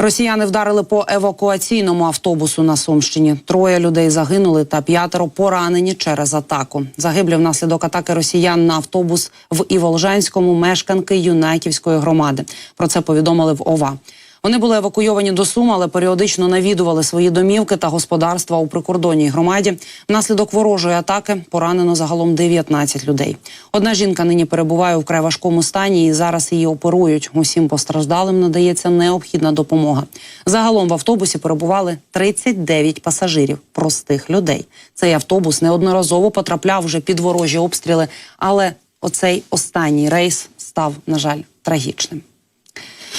Росіяни вдарили по евакуаційному автобусу на Сумщині. Троє людей загинули та п'ятеро поранені через атаку. Загиблі внаслідок атаки росіян на автобус в Іволжанському мешканки Юнаківської громади. Про це повідомили в ОВА. Вони були евакуйовані до Сум, але періодично навідували свої домівки та господарства у прикордонній громаді. Внаслідок ворожої атаки поранено загалом 19 людей. Одна жінка нині перебуває у вкрай важкому стані і зараз її оперують. Усім постраждалим надається необхідна допомога. Загалом в автобусі перебували 39 пасажирів, простих людей. Цей автобус неодноразово потрапляв вже під ворожі обстріли, але оцей останній рейс став, на жаль, трагічним.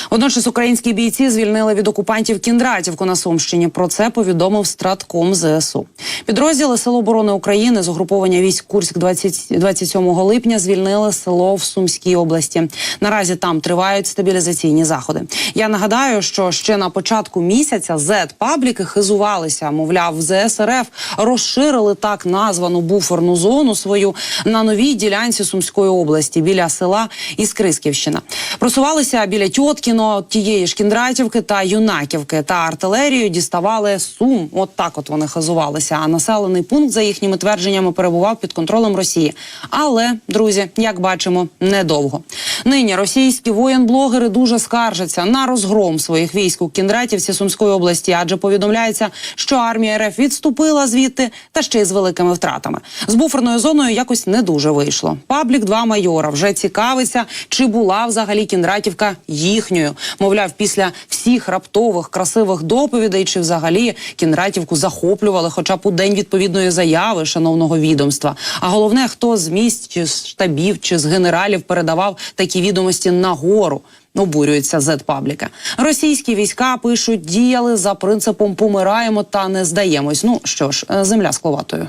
Водночас українські бійці звільнили від окупантів Кіндратівку на Сумщині. Про це повідомив стратком ЗСУ. Підрозділи Сил оборони України з угруповання військ Курськ 20, 27 липня звільнили село в Сумській області. Наразі там тривають стабілізаційні заходи. Я нагадаю, що ще на початку місяця зет пабліки хизувалися. Мовляв, в ЗСРФ розширили так названу буферну зону свою на новій ділянці Сумської області біля села Іскрисківщина. Просувалися біля Тьоткіно, тієї ж Кіндратівки та Юнаківки та артилерію діставали Сум. От так от вони хазувалися. А населений пункт, за їхніми твердженнями, перебував під контролем Росії. Але, друзі, як бачимо, недовго. Нині російські воєнблогери дуже скаржаться на розгром своїх військ у Кіндратівці Сумської області, адже повідомляється, що армія РФ відступила звідти та ще й з великими втратами. З буферною зоною якось не дуже вийшло. Паблік 2 майора вже цікавиться, чи була взагалі Кіндратівка їхньою. Мовляв, після всіх раптових красивих доповідей, чи взагалі Кіндратівку захоплювали, хоча б у день відповідної заяви шановного відомства. А головне, хто з місць чи з штабів чи з генералів передавав такі відомості нагору. Обурюється Зет-пабліка. Російські війська пишуть, діяли за принципом помираємо та не здаємось. Ну що ж, е, земля скловатою.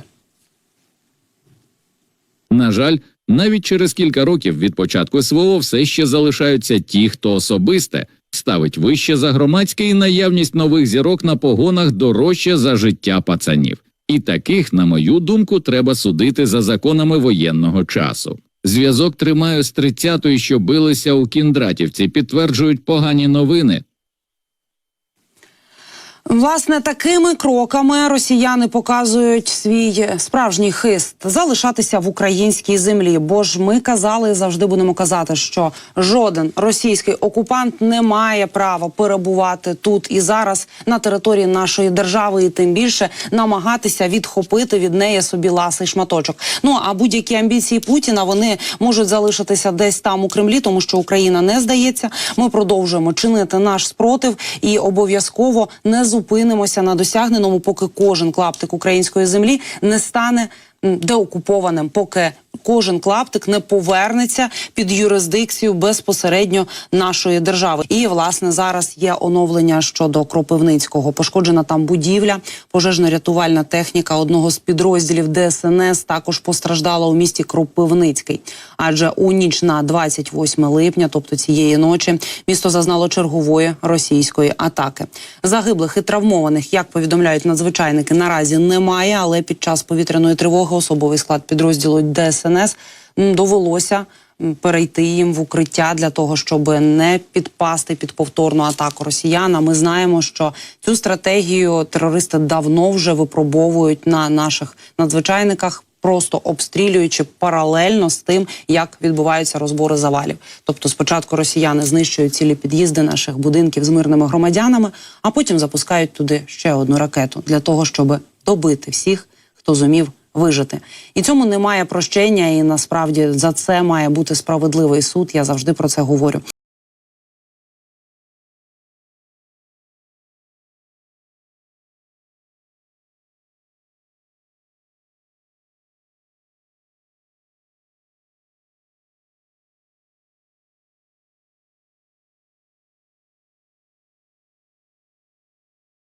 На жаль, навіть через кілька років від початку СВО все ще залишаються ті, хто особисте ставить вище за громадське і наявність нових зірок на погонах дорожче за життя пацанів. І таких, на мою думку, треба судити за законами воєнного часу. Зв'язок тримаю з 30-ї, що билися у Кіндратівці, підтверджують погані новини. Власне, такими кроками росіяни показують свій справжній хист залишатися в українській землі. Бо ж ми казали завжди будемо казати, що жоден російський окупант не має права перебувати тут і зараз на території нашої держави, і тим більше намагатися відхопити від неї собі ласий шматочок. Ну а будь-які амбіції Путіна вони можуть залишитися десь там у Кремлі, тому що Україна не здається. Ми продовжуємо чинити наш спротив і обов'язково не зупинимося на досягненому, поки кожен клаптик української землі не стане деокупованим, поки кожен клаптик не повернеться під юрисдикцію безпосередньо нашої держави. І власне зараз є оновлення щодо Кропивницького. Пошкоджена там будівля, пожежно-рятувальна техніка одного з підрозділів ДСНС також постраждала у місті Кропивницький. Адже у ніч на 28 липня, тобто цієї ночі, місто зазнало чергової російської атаки. Загиблих і травмованих, як повідомляють надзвичайники, наразі немає. Але під час повітряної тривоги особовий склад підрозділу ДСНС м, довелося перейти їм в укриття для того, щоб не підпасти під повторну атаку росіян. А Ми знаємо, що цю стратегію терористи давно вже випробовують на наших надзвичайниках. Просто обстрілюючи паралельно з тим, як відбуваються розбори завалів. Тобто, спочатку росіяни знищують цілі під'їзди наших будинків з мирними громадянами, а потім запускають туди ще одну ракету для того, щоб добити всіх, хто зумів вижити. І цьому немає прощення, і насправді за це має бути справедливий суд. Я завжди про це говорю.